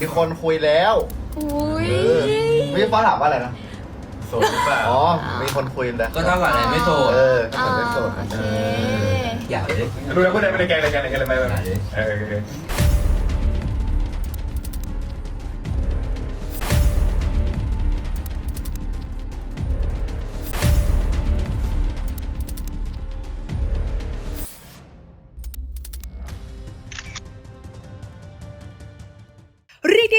มีคนคุยแล้ว อุ้ยเออไม่ใช่ฟ้าถามว่าอะไรนะ โสดหรือเปล่า อ๋อ มีคนคุยแล้ว ก็เท่ากับอะไรไม่โสด เออก็เหมือนไม่โสด โอเค อย่าเลยรู้แล้วพูดได้ไม่ได้แกงอะไรแกงอะไรแกงอะไรไม่ไม่เออ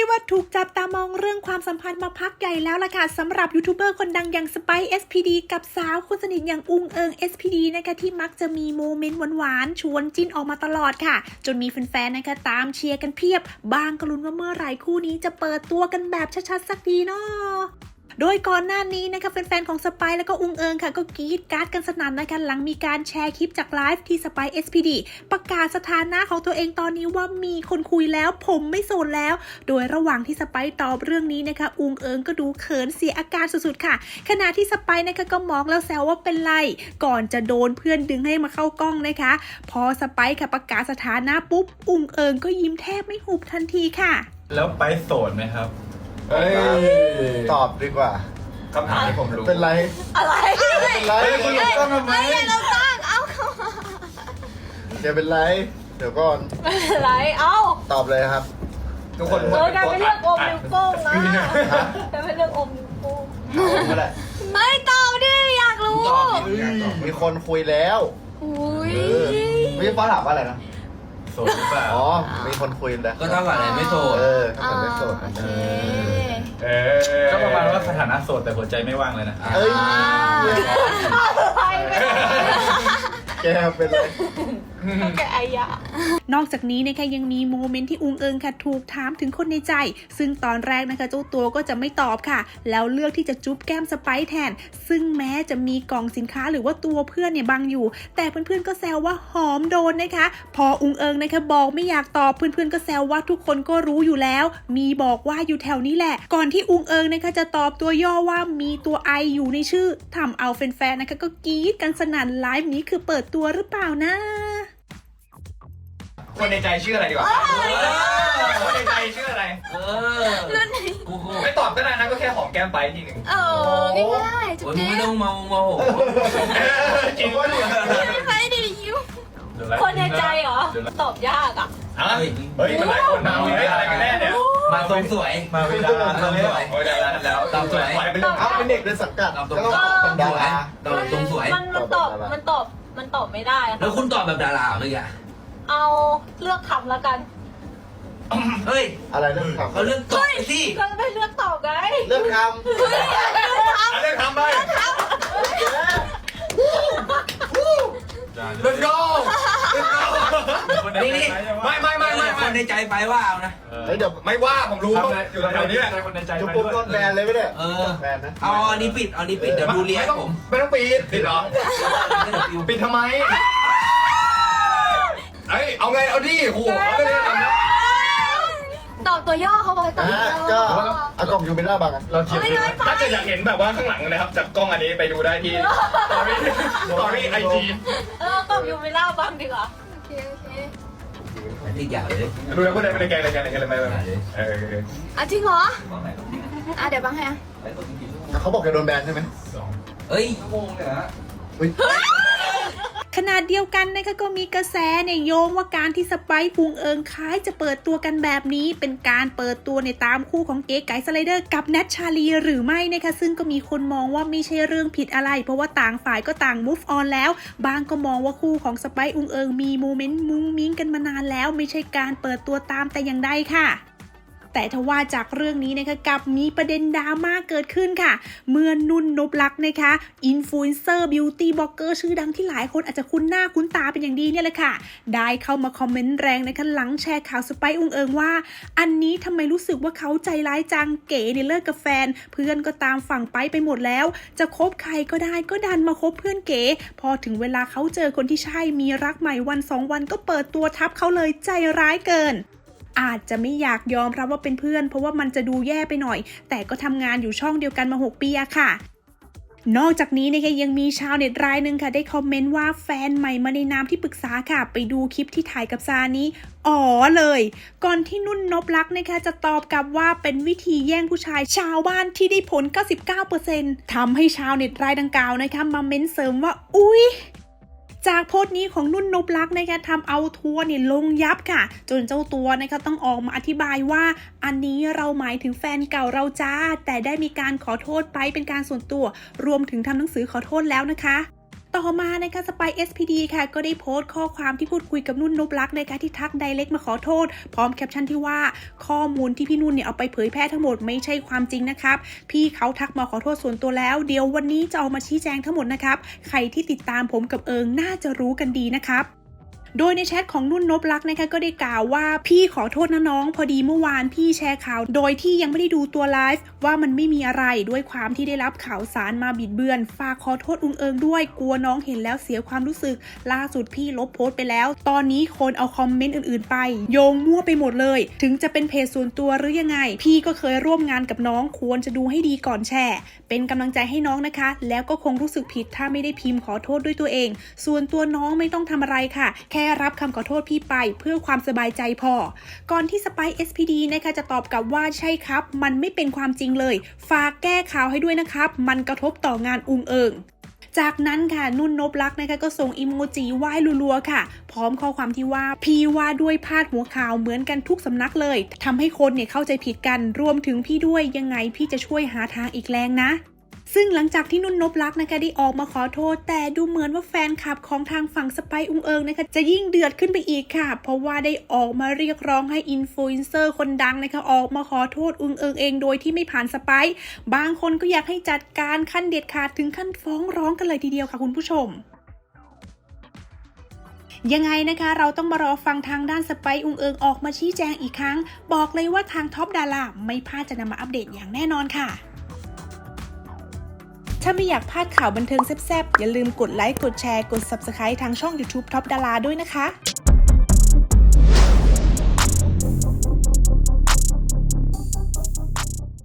ว่าถูกจับตามองเรื่องความสัมพันธ์มาพักใหญ่แล้วล่ะค่ะสำหรับยูทูบเบอร์คนดังอย่างสไปเอชพีดีกับสาวคนสนิทอย่างอุงเอิง SPD นะคะที่มักจะมีโมเมนต์หวานๆชวนจิ้นออกมาตลอดค่ะ จนมีแฟนๆนะคะตามเชียร์กันเพียบ บางก็ลุ้นว่าเมื่อไหร่คู่นี้จะเปิดตัวกันแบบชัดๆสักทีเนาะ โดยก่อนหน้านี้นะคะแฟนๆของสไปแล้วก็อุงเอิงค่ะ ก็กรีดการ์ดกันสนั่นนะคะหลังมีการแชร์คลิปจากไลฟ์ที่สไป SPD ประกาศสถานะของตัวเองตอนนี้ว่ามีคนคุยแล้วผมไม่โสดแล้ว โดยระหว่างที่สไปตอบเรื่องนี้นะคะ อุงเอิงก็ดูเขินเสียอาการสุดๆค่ะ ขณะที่สไปนะคะก็มองแล้วแซวว่าเป็นไร ก่อนจะโดนเพื่อนดึงให้มาเข้ากล้องนะคะ พอสไปค่ะประกาศสถานะปุ๊บ อุงเอิงก็ยิ้มแทบไม่หุบทันทีค่ะ แล้วไปโสดไหมครับ เอ้ยตอบดีกว่า คำถามที่ผมรู้เป็นไร อะไรเป็นไรคุณหลบกล้องทำไมไม่เราตั้งเอาเข้ามาอย่าเป็นไร เดี๋ยวก่อนไม่เป็นไรเอ้าตอบเลยครับ ทุกคนเออการไปเลือกอมนิ้วโป้งนะฮะการไปเลือกอมนิ้วโป้งเอาก็ได้ไม่ตอบดิอยากรู้ตอบดิมีคนคุยแล้ว อุ้ยเออไม่ใช่ฟ้าถามว่าอะไรนะโสดหรือเปล่าอ๋อ มีคนคุยแล้วก็เท่ากับอะไรไม่โสดเออก็เหมือนไม่โสดโอเคเออก็ประมาณว่าสถานะโสดแต่หัวใจไม่ว่างเลยนะเอ้ยไปไม่แกเป็นไรแกไอยะ นอกจากนี้นะคะยังมีโมเมนต์ที่อุงเอิงค่ะถูกถามถึงคนในใจ ซึ่งตอนแรกนะคะเจ้าตัวก็จะไม่ตอบค่ะ แล้วเลือกที่จะจุ๊บแก้มสไปซ์แทน ซึ่งแม้จะมีกล่องสินค้าหรือว่าตัวเพื่อนเนี่ยบังอยู่ แต่เพื่อนๆก็แซวว่าหอมโดนนะคะ พออุงเอิงนะคะบอกไม่อยากตอบเพื่อนๆก็แซวว่าทุกคนก็รู้อยู่แล้ว มีบอกว่าอยู่แถวนี้แหละ ก่อนที่อุงเอิงนะคะจะตอบตัวย่อว่ามีตัวไออยู่ในชื่อทำเอาแฟนๆนะคะก็กรี๊ดกันสนั่นไลฟ์นี้คือเปิดตัวหรือเปล่านะ คนในใจชื่ออะไรดีกว่าคนในใจชื่ออะไร เออกูกูไม่ตอบก็ได้นะก็แค่หอมแก้มไปทีหนึ่งเออง่ายๆจุดโอ้ยมึงเจ๊ไม่ต้องเมาโมโหจริงวะเนี่ยไม่ดียิ้วคนในใจเหรอ ตอบยากอะเฮ้ยมันหลายคนนะเฮ้ยอะไรกันแน่เนี่ยมาทรงสวย มาเวลาเลยโอ้ยได้แล้วแล้วตอบสวยปล่อยเป็นเรื่องเอาเป็นเด็กในสังกัดตอบตรก็งต้องเป็นดารา ตอบตรงสวย มันมันตอบ มันตอบ มันตอบไม่ได้อะแล้วคุณตอบแบบดาราเมื่อกี้ เอาเลือกคำแล้วกันเฮ้ยอะไรเรื่องคเขาเรื่องตอบไปสิก็ไม่เลือกตอบไงำเรื่องคเรื่องทำไปเรื่องโดนี่นี่ไม่ไม่ไม่ไม่คนในใจไปว่าเอานะำเฮ้ยเดี๋ยวไม่ว่าผมรู้อยู่แถวนี้แหละจุ๊บปุ๊บโดนแบนเลยไหมเนี่ยเออ แบนนะเอาอันนี้ปิดเอาอันนี้ปิดเดี๋ยวดูเรียกผมไม่ต้องปิดปิดเหรอ ปิดทำไม เอ้ยเอาไงเอาดิโอ้โหเอาไปเลยทำนะตอบตัวย่อเขาบอกให้ตอบอะตัวย่อก็เอากล่องยูเมล่าบังอะเราเทียบถ้าจะอยากเห็นแบบว่าข้างหลังนะครับ จากกล้องอันนี้ไปดูได้ที่สตอรี่สตอรี่ไอจีเออตอบยูไม่เล่าบ้างดีกว่าโอเคโอเคติดอย่าเลยดูแล้วพูดได้ไม่ได้แกงอะไรแกงอะไรแกงอะไรไม่ไม่เอออะจริงเหรออะเดี๋ยวบ้างให้อะเขาบอกแกโดนแบนใช่ไหมเอ้ยอุ้ย ขณะเดียวกันนะคะก็มีกระแสเนี่ยโยงว่าการที่สไปซ์พุงเอิงคล้ายจะเปิดตัวกันแบบนี้เป็นการเปิดตัวในตามคู่ของเก๋ไก่สไลเดอร์กับแนทชาลีหรือไม่นะคะซึ่งก็มีคนมองว่าไม่ใช่เรื่องผิดอะไร เพราะว่าต่างฝ่ายก็ต่าง move on แล้ว บางก็มองว่าคู่ของสไปซ์อุงเอิงมีโมเมนต์มุ้งมิ้งกันมานานแล้ว ไม่ใช่การเปิดตัวตามแต่อย่างใดค่ะ แต่ทว่าจากเรื่องนี้นะคะกลับมีประเด็นดราม่าเกิดขึ้นค่ะ เมื่อนุ่นนบลักษ์นะคะอินฟลูเอนเซอร์บิวตี้บล็อกเกอร์ชื่อดังที่หลายคนอาจจะคุ้นหน้าคุ้นตาเป็นอย่างดีเนี่ยแหละค่ะ ได้เข้ามาคอมเมนต์แรงนะคะหลังแชร์ข่าวสไปซ์อุงเอิงว่า อันนี้ทำไมรู้สึกว่าเขาใจร้ายจังเก๋เนี่ยเลิกกับแฟน เพื่อนก็ตามฝั่งไปไปหมดแล้ว จะคบใครก็ได้ก็ดันมาคบเพื่อนเก๋ พอถึงเวลาเขาเจอคนที่ใช่มีรักใหม่วันสองวันก็เปิดตัวทับเขาเลยใจร้ายเกิน อาจจะไม่อยากยอมรับว่าเป็นเพื่อน เพราะว่ามันจะดูแย่ไปหน่อย แต่ก็ทำงานอยู่ช่องเดียวกันมา 6 ปีอะค่ะนอกจากนี้นะคะยังมีชาวเน็ตรายหนึ่งค่ะ ได้คอมเมนต์ว่าแฟนใหม่มาในนามที่ปรึกษาค่ะ ไปดูคลิปที่ถ่ายกับซานี้อ๋อเลย ก่อนที่นุ่นนบลักนะคะจะตอบกลับว่าเป็นวิธีแย่งผู้ชายชาวบ้านที่ได้ผล 99%ทำให้ชาวเน็ตรายดังกล่าวนะคะมาเม้นเสริมว่า อุ๊ย จากโพสต์นี้ของนุ่นนบลักษ์นะคะทำเอาทัวร์เนี่ยลงยับค่ะ จนเจ้าตัวนะคะต้องออกมาอธิบายว่า อันนี้เราหมายถึงแฟนเก่าเราจ้า แต่ได้มีการขอโทษไปเป็นการส่วนตัว รวมถึงทำหนังสือขอโทษแล้วนะคะ ต่อมานะคะสไปเอสพีดีค่ะ ก็ได้โพสต์ข้อความที่พูดคุยกับนุ่นนบลักษ์นะคะที่ทักไดเล็กมาขอโทษ พร้อมแคปชั่นที่ว่าข้อมูลที่พี่นุ่นเนี่ยเอาไปเผยแพร่ทั้งหมดไม่ใช่ความจริงนะครับ พี่เขาทักมาขอโทษส่วนตัวแล้ว เดี๋ยววันนี้จะเอามาชี้แจงทั้งหมดนะครับ ใครที่ติดตามผมกับเอิงน่าจะรู้กันดีนะครับ โดยในแชทของนุ่นนบลักษ์นะคะก็ได้กล่าวว่าพี่ขอโทษนะน้อง พอดีเมื่อวานพี่แชร์ข่าว โดยที่ยังไม่ได้ดูตัวไลฟ์ว่ามันไม่มีอะไรด้วยความที่ได้รับข่าวสารมาบิดเบือน ฝากขอโทษอุงเอิงด้วยกลัวน้องเห็นแล้วเสียความรู้สึก ล่าสุดพี่ลบโพสต์ไปแล้ว ตอนนี้คนเอาคอมเมนต์อื่นๆ ไป โยงมั่วไปหมดเลย ถึงจะเป็นเพจส่วนตัวหรือยังไง พี่ก็เคยร่วมงานกับน้องควรจะดูให้ดีก่อนแชร์เป็นกำลังใจให้น้องนะคะ แล้วก็คงรู้สึกผิดถ้าไม่ได้พิมพ์ขอโทษด้วยตัวเอง ส่วนตัวน้องไม่ต้องทำอะไรค่ะแค่รับคำขอโทษพี่ไปเพื่อความสบายใจพอ ก่อนที่สไป SPD นะคะจะตอบกลับว่าใช่ครับ มันไม่เป็นความจริงเลย ฝากแก้ข่าวให้ด้วยนะครับ มันกระทบต่องานอุงเอิงจากนั้นค่ะนุ่นนบลักษ์นะคะก็ส่งอิโมจิไหว้รัวๆค่ะ พร้อมข้อความที่ว่าพี่ว่าด้วยพาดหัวข่าวเหมือนกันทุกสำนักเลยทำให้คนเนี่ยเข้าใจผิดกันรวมถึงพี่ด้วยยังไงพี่จะช่วยหาทางอีกแรงนะ ซึ่งหลังจากที่นุ่นนบลักนะคะได้ออกมาขอโทษ แต่ดูเหมือนว่าแฟนคลับของทางฝั่งสไปอุงเอิงนะคะจะยิ่งเดือดขึ้นไปอีกค่ะ เพราะว่าได้ออกมาเรียกร้องให้อินฟลูเอนเซอร์คนดังนะคะออกมาขอโทษอุงเอิงเองโดยที่ไม่ผ่านสไปบางคนก็อยากให้จัดการขั้นเด็ดขาดถึงขั้นฟ้องร้องกันเลยทีเดียวค่ะคุณผู้ชมยังไงนะคะเราต้องมารอฟังทางด้านสไปอุงเอิงออกมาชี้แจงอีกครั้ง บอกเลยว่าทางท็อปดาราไม่พลาดจะนำมาอัปเดตอย่างแน่นอนค่ะ ถ้าไม่อยากพลาดข่าวบันเทิงแซ่บๆ อย่าลืมกดไลค์ กดแชร์ กด Subscribe ทางช่อง YouTube Top ดาราด้วยนะคะ